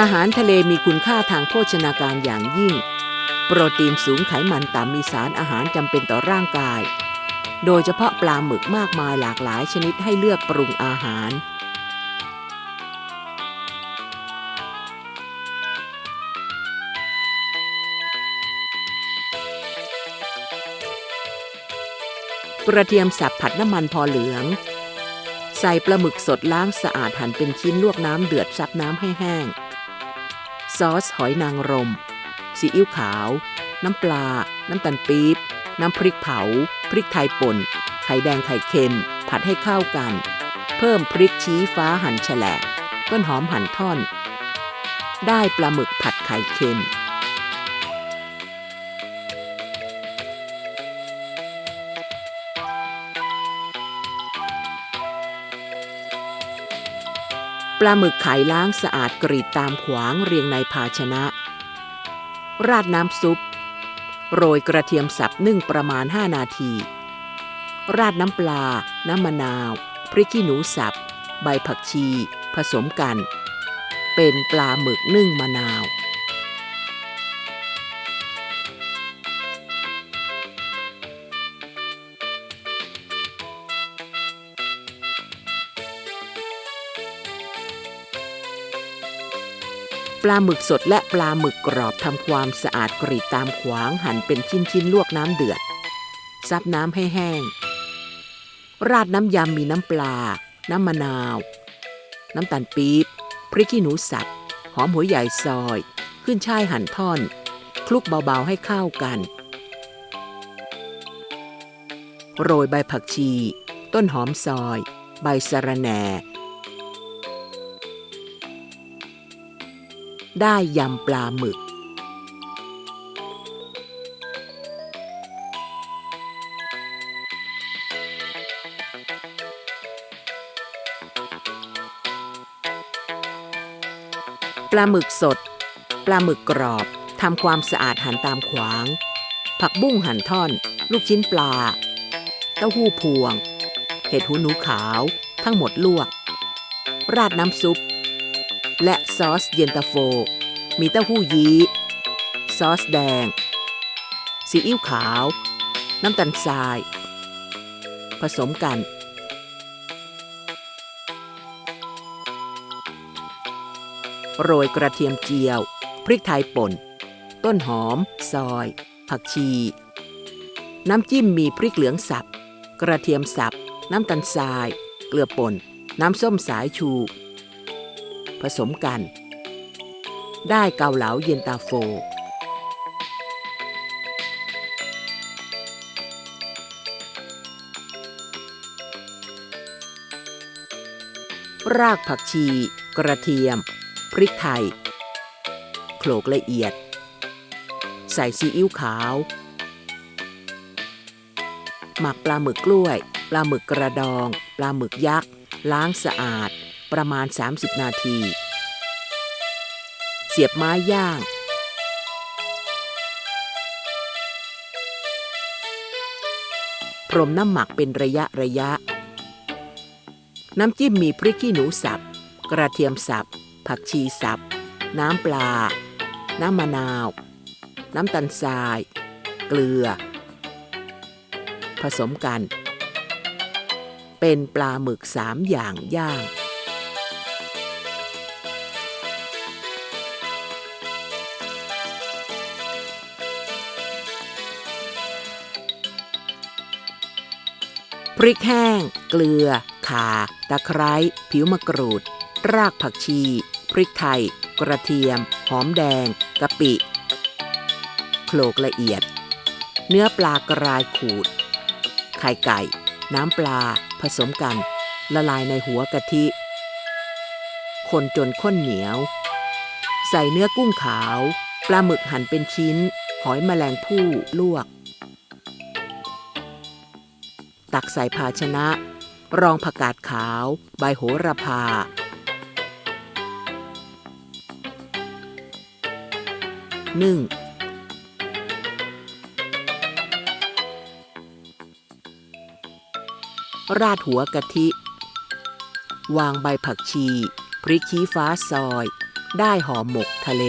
อาหารทะเลมีคุณค่าทางโภชนาการอย่างยิ่ง โปรตีนสูงไขมันต่ำมีสารอาหารจำเป็นต่อร่างกาย โดยเฉพาะปลาหมึกมากมายหลากหลายชนิดให้เลือกปรุงอาหาร กระเทียมสับผัดน้ำมันพอเหลือง ใส่ปลาหมึกสดล้างสะอาดหั่นเป็นชิ้นลวกน้ำเดือดซับน้ำให้แห้ง ซอสหอยนางรม ซีอิ๊วขาว น้ำปลา น้ำตาลปี๊บ น้ำพริกเผา พริกไทยป่น ไข่แดงไข่เค็ม ผัดให้เข้ากัน เพิ่มพริกชี้ฟ้าหั่นแฉลก ต้นหอมหั่นท่อน ได้ปลาหมึกผัดไข่เค็ม ปลาหมึกไข่ล้างสะอาดกรีดตามขวางเรียงในภาชนะ ราดน้ำซุป โรยกระเทียมสับนึ่งประมาณ 5 นาที ราดน้ำปลา น้ำมะนาว พริกขี้หนูสับ ใบผักชี ผสมกัน เป็นปลาหมึกนึ่งมะนาว ลาหมึกสดและปลาหมึกกรอบทำความสะอาดกรีดตามขวางหั่นเป็นชิ้นๆลวกน้ำเดือด ซับน้ำให้แห้ง ราดน้ำยำมีน้ำปลา น้ำมะนาว น้ำตาลปี๊บ พริกขี้หนูสับ หอมหัวใหญ่ซอย ขึ้นช่ายหั่นท่อน คลุกเบาๆให้เข้ากัน โรยใบผักชี ต้นหอมซอย ใบสะระแหน่ ได้ยำปลาหมึก ปลาหมึกสด ปลาหมึกกรอบทำความสะอาดหั่นตามขวาง ผักบุ้งหั่นท่อน ลูกชิ้นปลา เต้าหู้พวง เห็ดหูหนูขาว ทั้งหมดลวก ราดน้ำซุป และซอสเย็นตาโฟ มีเต้าหู้ยี้ ซอสแดง ซีอิ๊วขาว น้ำตาลทราย ผสมกัน โรยกระเทียมเจียว พริกไทยป่น ต้นหอม ซอย ผักชี น้ำจิ้มมีพริกเหลืองสับ กระเทียมสับ น้ำตาลทราย เกลือป่น น้ำส้มสายชู ผสมกัน ได้เกาเหลาเย็นตาโฟ รากผักชี กระเทียม พริกไทย โขลกละเอียด ใส่ซีอิ๊วขาว หมักปลาหมึกกล้วย ปลาหมึกกระดอง ปลาหมึกยักษ์ล้างสะอาด ประมาณ 30 นาที เสียบไม้ย่าง พรมน้ำหมักเป็นระยะระยะ น้ำจิ้มมีพริกขี้หนูสับ กระเทียมสับ ผักชีสับ น้ำปลา น้ำมะนาว น้ำตาลทราย เกลือ ผสมกันเป็นปลาหมึกสามอย่างย่าง พริกแห้ง เกลือ ข่า ตะไคร้ ผิวมะกรูด รากผักชี พริกไทย กระเทียม หอมแดง กะปิโขลกละเอียด เนื้อปลากรายขูด ไข่ไก่ น้ำปลา ผสมกัน ละลายในหัวกะทิ คนจนข้นเหนียว ใส่เนื้อกุ้งขาว ปลาหมึกหั่นเป็นชิ้น หอยแมลงภู่ลวก ตักใส่ภาชนะ รองผักกาดขาว ใบโหระพา นึ่งราดหัวกะทิ วางใบผักชี พริกชี้ฟ้าซอย ได้ห่อหมกทะเล